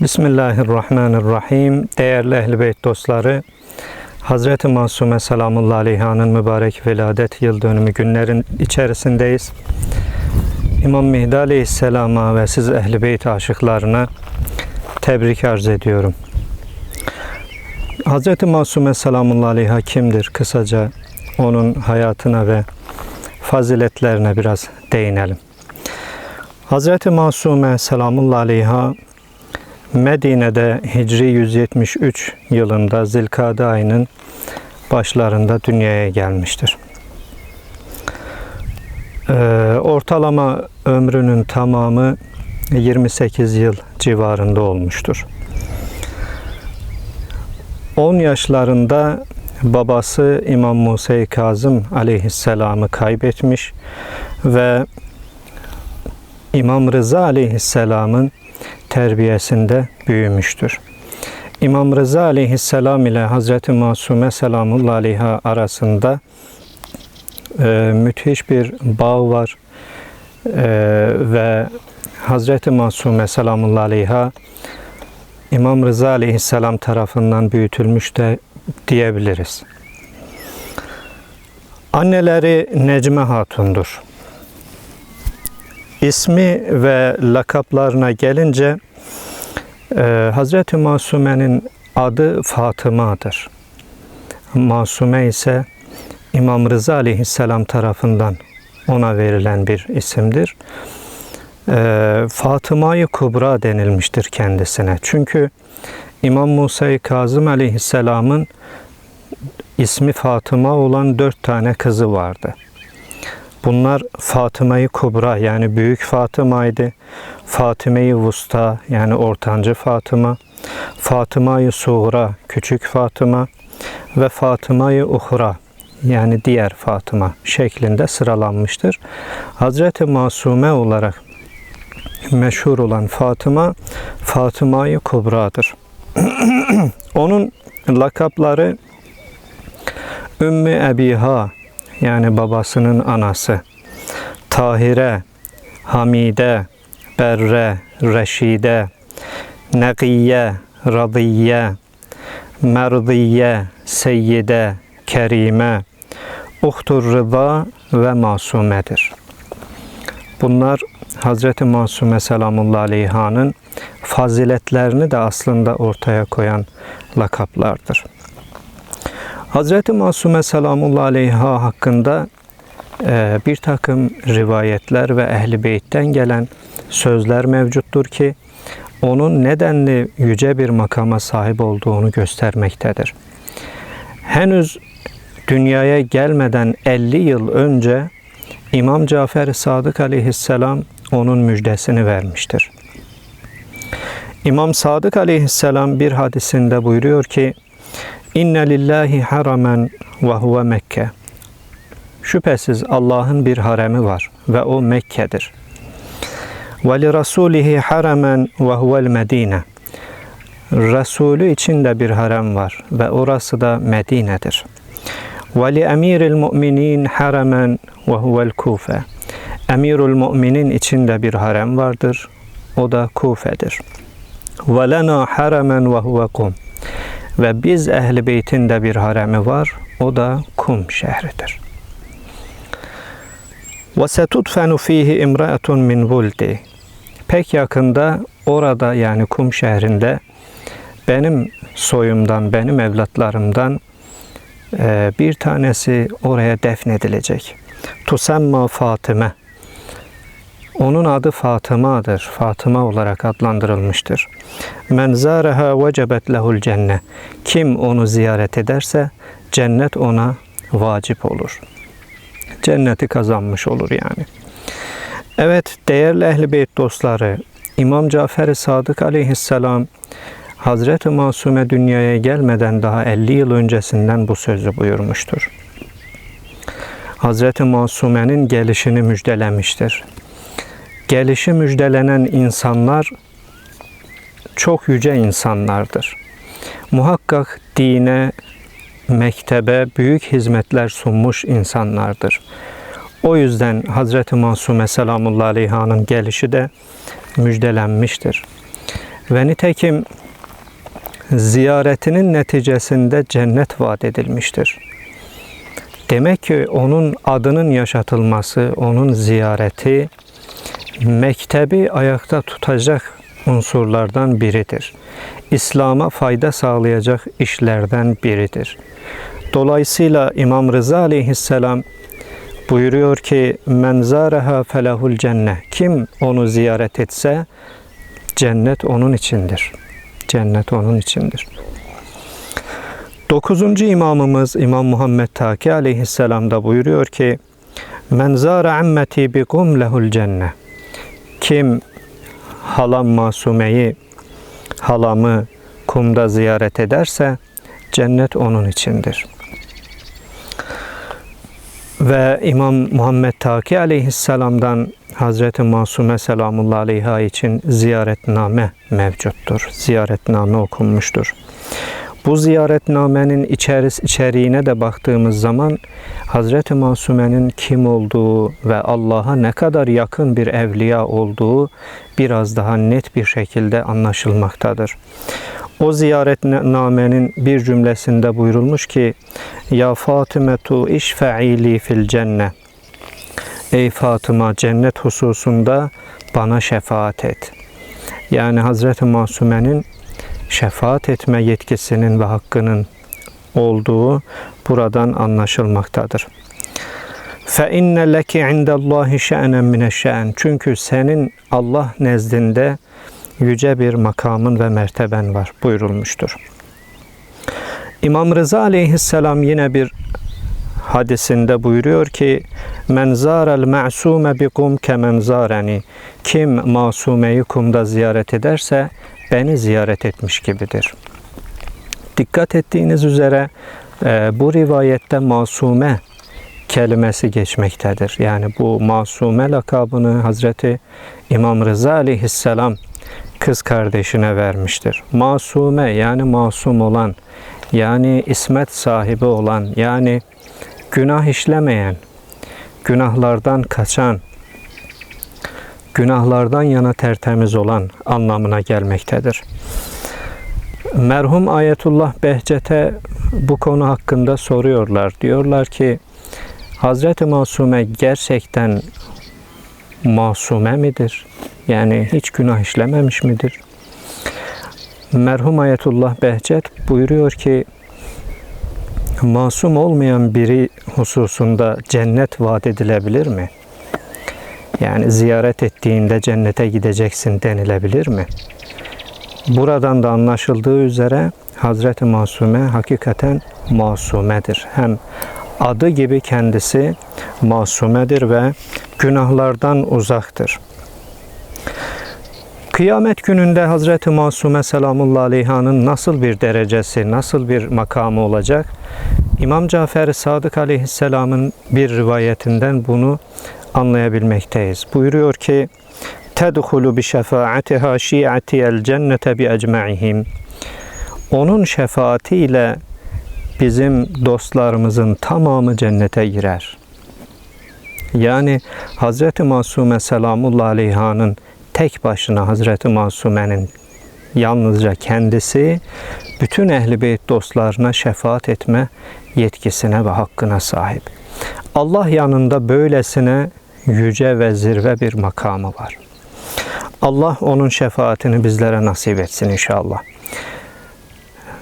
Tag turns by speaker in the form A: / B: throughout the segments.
A: Bismillahirrahmanirrahim. Değerli Ehl-i Beyt dostları, Hazreti Masume Selamullahi Aleyha'nın mübarek veladet yıl dönümü günlerin içerisindeyiz. İmam Mehdi Aleyhisselam'a ve siz Ehl-i Beyt aşıklarına tebrik arz ediyorum. Hazreti Masume Selamullahi Aleyha kimdir? Kısaca onun hayatına ve faziletlerine biraz değinelim. Hazreti Masume Selamullahi Aleyha Medine'de Hicri 173 yılında Zilkade ayının başlarında dünyaya gelmiştir. Ee, ortalama ömrünün tamamı 28 yıl civarında olmuştur. 10 yaşlarında babası İmam Musa Kazım aleyhisselamı kaybetmiş ve İmam Rıza aleyhisselamın terbiyesinde büyümüştür. İmam Rıza aleyhisselam ile Hazreti Masume selamullah aleyha arasında e, müthiş bir bağ var e, ve Hazreti Masume selamullah aleyha İmam Rıza aleyhisselam tarafından büyütülmüş de diyebiliriz. Anneleri Necme Hatun'dur. İsmi ve lakaplarına gelince e, Hazreti Masume'nin adı Fatıma'dır. Masume ise İmam Rıza aleyhisselam tarafından ona verilen bir isimdir. E, Fatıma-i Kubra denilmiştir kendisine. Çünkü İmam Musa-i Kazım aleyhisselamın ismi Fatıma olan dört tane kızı vardı. Bunlar Fatıma-i Kubra yani Büyük Fatıma'ydı. Fatıma-i Vusta yani Ortancı Fatıma. Fatıma-i Suğra Küçük Fatıma ve Fatıma-i Uhra yani diğer Fatıma şeklinde sıralanmıştır. Hazreti Masume olarak meşhur olan Fatıma, Fatıma-i Kubra'dır. Onun lakapları Ümmü Ebiha yani babasının anası. Tahire, Hamide, Berre, Reşide, Nekiye, Radiye, Merdiye, Seyyide, Kerime, Uhtur Rıza ve Masume'dir. Bunlar Hazreti Masume Selamullahi Aleyha'nın faziletlerini de aslında ortaya koyan lakaplardır. Hazreti Masume Selamullahi Aleyha hakkında e, bir takım rivayetler ve Ehli Beyt'ten gelen sözler mevcuttur ki onun nedenli yüce bir makama sahip olduğunu göstermektedir. Henüz dünyaya gelmeden 50 yıl önce İmam Cafer Sadık aleyhisselam onun müjdesini vermiştir. İmam Sadık aleyhisselam bir hadisinde buyuruyor ki İnne lillahi haramen ve huve Mekke. Şüphesiz Allah'ın bir haremi var ve o Mekke'dir. Ve li rasulihi haramen ve huvel Medine. Resulü için de bir harem var ve orası da Medine'dir. Ve li emiril mu'minin haramen ve huvel Kufe. Emirul müminin için de bir harem vardır. O da Kufe'dir. Ve lena haramen ve huve Kum. Ve biz Ehli Beyt'in de bir haremi var. O da Kum şehridir. Setudfenu fihi imraetun min vuldi. Pek yakında orada yani Kum şehrinde benim soyumdan, benim evlatlarımdan e, bir tanesi oraya defnedilecek. Tusemma Fatıma. Onun adı Fatıma'dır. Fatıma olarak adlandırılmıştır. Men zâreha vecebet lehul cenne. Kim onu ziyaret ederse cennet ona vacip olur. Cenneti kazanmış olur yani. Evet değerli Ehl-i Beyt dostları, İmam Cafer-i Sadık aleyhisselam Hazreti Masume dünyaya gelmeden daha 50 yıl öncesinden bu sözü buyurmuştur. Hazreti Masume'nin gelişini müjdelemiştir gelişi müjdelenen insanlar çok yüce insanlardır. Muhakkak dine, mektebe büyük hizmetler sunmuş insanlardır. O yüzden Hazreti Masume selamullahi aleyhanın gelişi de müjdelenmiştir. Ve nitekim ziyaretinin neticesinde cennet vaat edilmiştir. Demek ki onun adının yaşatılması, onun ziyareti mektebi ayakta tutacak unsurlardan biridir. İslam'a fayda sağlayacak işlerden biridir. Dolayısıyla İmam Rıza aleyhisselam buyuruyor ki men zareha felahul cennet. Kim onu ziyaret etse cennet onun içindir. Cennet onun içindir. Dokuzuncu imamımız İmam Muhammed Taki aleyhisselam da buyuruyor ki Men zâre ammeti bi kum lehul cennet. Kim halam masumeyi, halamı kumda ziyaret ederse cennet onun içindir. Ve İmam Muhammed Taki aleyhisselamdan Hazreti Masume selamullahi aleyha için ziyaretname mevcuttur. Ziyaretname okunmuştur. Bu ziyaretnamenin içeris içeriğine de baktığımız zaman Hazreti Masume'nin kim olduğu ve Allah'a ne kadar yakın bir evliya olduğu biraz daha net bir şekilde anlaşılmaktadır. O ziyaretnamenin bir cümlesinde buyurulmuş ki Ya Fatimetu işfe'ili fil cennet Ey Fatıma cennet hususunda bana şefaat et. Yani Hazreti Masume'nin şefaat etme yetkisinin ve hakkının olduğu buradan anlaşılmaktadır. Fe inne leki indallahi şe'nen mineşşe'n. Çünkü senin Allah nezdinde yüce bir makamın ve merteben var buyurulmuştur. İmam Rıza aleyhisselam yine bir hadisinde buyuruyor ki men zarel ma'sume bi kum kemen zareni kim masumeyi kumda ziyaret ederse beni ziyaret etmiş gibidir. Dikkat ettiğiniz üzere e, bu rivayette masume kelimesi geçmektedir. Yani bu masume lakabını Hazreti İmam Rıza aleyhisselam kız kardeşine vermiştir. Masume yani masum olan, yani ismet sahibi olan, yani günah işlemeyen, günahlardan kaçan, günahlardan yana tertemiz olan anlamına gelmektedir. Merhum Ayetullah Behçet'e bu konu hakkında soruyorlar. Diyorlar ki Hazreti Masume gerçekten masume midir? Yani hiç günah işlememiş midir? Merhum Ayetullah Behçet buyuruyor ki masum olmayan biri hususunda cennet vaat edilebilir mi? Yani ziyaret ettiğinde cennete gideceksin denilebilir mi? Buradan da anlaşıldığı üzere Hazreti Masume hakikaten masumedir. Hem adı gibi kendisi masumedir ve günahlardan uzaktır. Kıyamet gününde Hazreti Masume selamullahi aleyhanın nasıl bir derecesi, nasıl bir makamı olacak? İmam Cafer Sadık aleyhisselamın bir rivayetinden bunu anlayabilmekteyiz. Buyuruyor ki şefaatiha şi'atiyel cennete bi ecmaihim. Onun şefaatiyle bizim dostlarımızın tamamı cennete girer. Yani Hazreti Masume selamullahi aleyhanın tek başına Hazreti Masume'nin yalnızca kendisi bütün ehli beyt dostlarına şefaat etme yetkisine ve hakkına sahip. Allah yanında böylesine yüce ve zirve bir makamı var. Allah onun şefaatini bizlere nasip etsin inşallah.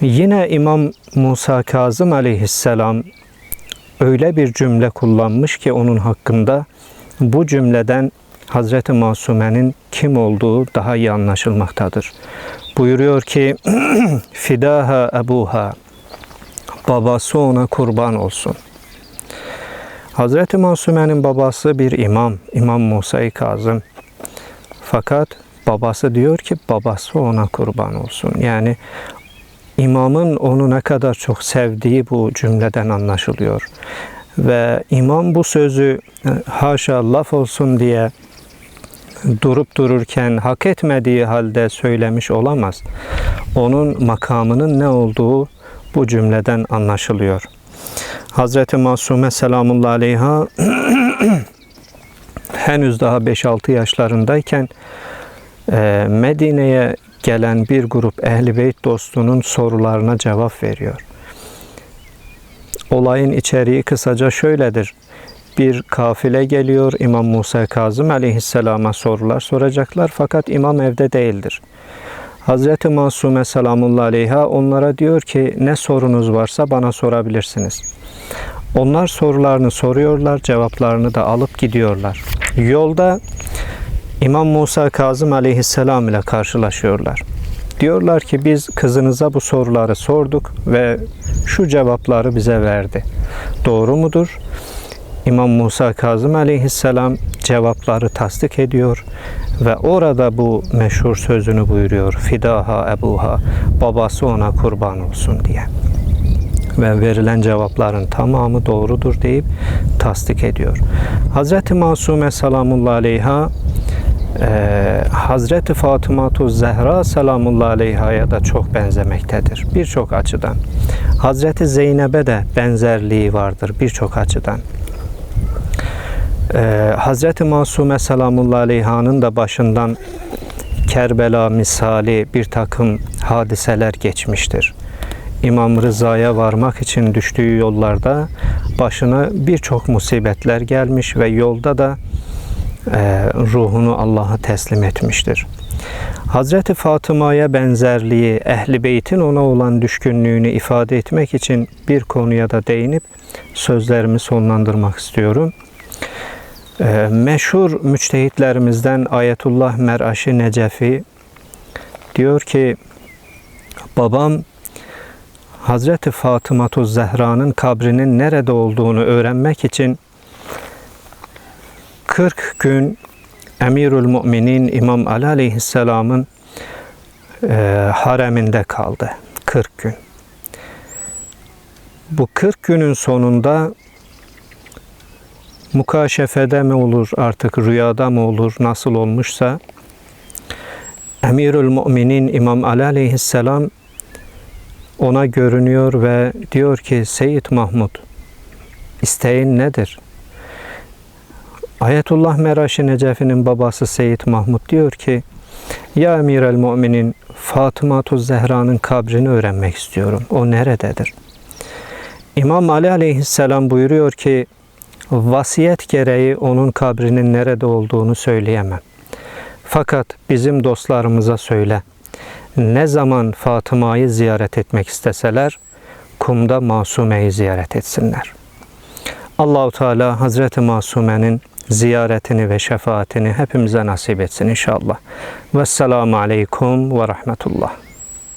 A: Yine İmam Musa Kazım aleyhisselam öyle bir cümle kullanmış ki onun hakkında bu cümleden Hazreti Masume'nin kim olduğu daha iyi anlaşılmaktadır. Buyuruyor ki Fidaha ebuha babası ona kurban olsun. Hazreti Masume'nin babası bir imam, İmam Musa-i Kazım. Fakat babası diyor ki babası ona kurban olsun. Yani imamın onu ne kadar çok sevdiği bu cümleden anlaşılıyor. Ve imam bu sözü haşa laf olsun diye durup dururken hak etmediği halde söylemiş olamaz. Onun makamının ne olduğu bu cümleden anlaşılıyor. Hazreti Masume selamullahi aleyha henüz daha 5-6 yaşlarındayken e, Medine'ye gelen bir grup Ehl-i Beyt dostunun sorularına cevap veriyor. Olayın içeriği kısaca şöyledir. Bir kafile geliyor İmam Musa Kazım aleyhisselama sorular soracaklar fakat imam evde değildir. Hazreti Masume selamullahi aleyha onlara diyor ki ne sorunuz varsa bana sorabilirsiniz. Onlar sorularını soruyorlar, cevaplarını da alıp gidiyorlar. Yolda İmam Musa Kazım aleyhisselam ile karşılaşıyorlar. Diyorlar ki biz kızınıza bu soruları sorduk ve şu cevapları bize verdi. Doğru mudur? İmam Musa Kazım aleyhisselam cevapları tasdik ediyor ve orada bu meşhur sözünü buyuruyor. Fidaha ebuha, babası ona kurban olsun diye. Ve verilen cevapların tamamı doğrudur deyip tasdik ediyor. Hazreti Masume selamullahi aleyha ee, Hazreti Fatıma Zehra selamullahi aleyha'ya da çok benzemektedir birçok açıdan. Hazreti Zeynep'e de benzerliği vardır birçok açıdan. Ee, Hazreti Masume selamullahi aleyha'nın da başından Kerbela misali bir takım hadiseler geçmiştir. İmam Rıza'ya varmak için düştüğü yollarda başına birçok musibetler gelmiş ve yolda da e, ruhunu Allah'a teslim etmiştir. Hazreti Fatıma'ya benzerliği, Ehli Beyt'in ona olan düşkünlüğünü ifade etmek için bir konuya da değinip sözlerimi sonlandırmak istiyorum. E, meşhur müçtehitlerimizden Ayetullah Meraşi Necefi diyor ki babam Hazreti Fatıma Zehra'nın kabrinin nerede olduğunu öğrenmek için 40 gün Emirül Müminin İmam Ali Aleyhisselam'ın e, hareminde kaldı. 40 gün. Bu 40 günün sonunda mukaşefede mi olur artık rüyada mı olur nasıl olmuşsa Emirül Müminin İmam Ali Aleyhisselam ona görünüyor ve diyor ki Seyyid Mahmud isteğin nedir? Ayetullah Meraşi Necefi'nin babası Seyyid Mahmud diyor ki Ya Emir el Müminin Fatıma Zehra'nın kabrini öğrenmek istiyorum. O nerededir? İmam Ali aleyhisselam buyuruyor ki vasiyet gereği onun kabrinin nerede olduğunu söyleyemem. Fakat bizim dostlarımıza söyle. Ne zaman Fatıma'yı ziyaret etmek isteseler kumda Masume'yi ziyaret etsinler. Allahu Teala Hazreti Masume'nin ziyaretini ve şefaatini hepimize nasip etsin inşallah. Vesselamu aleykum ve rahmetullah.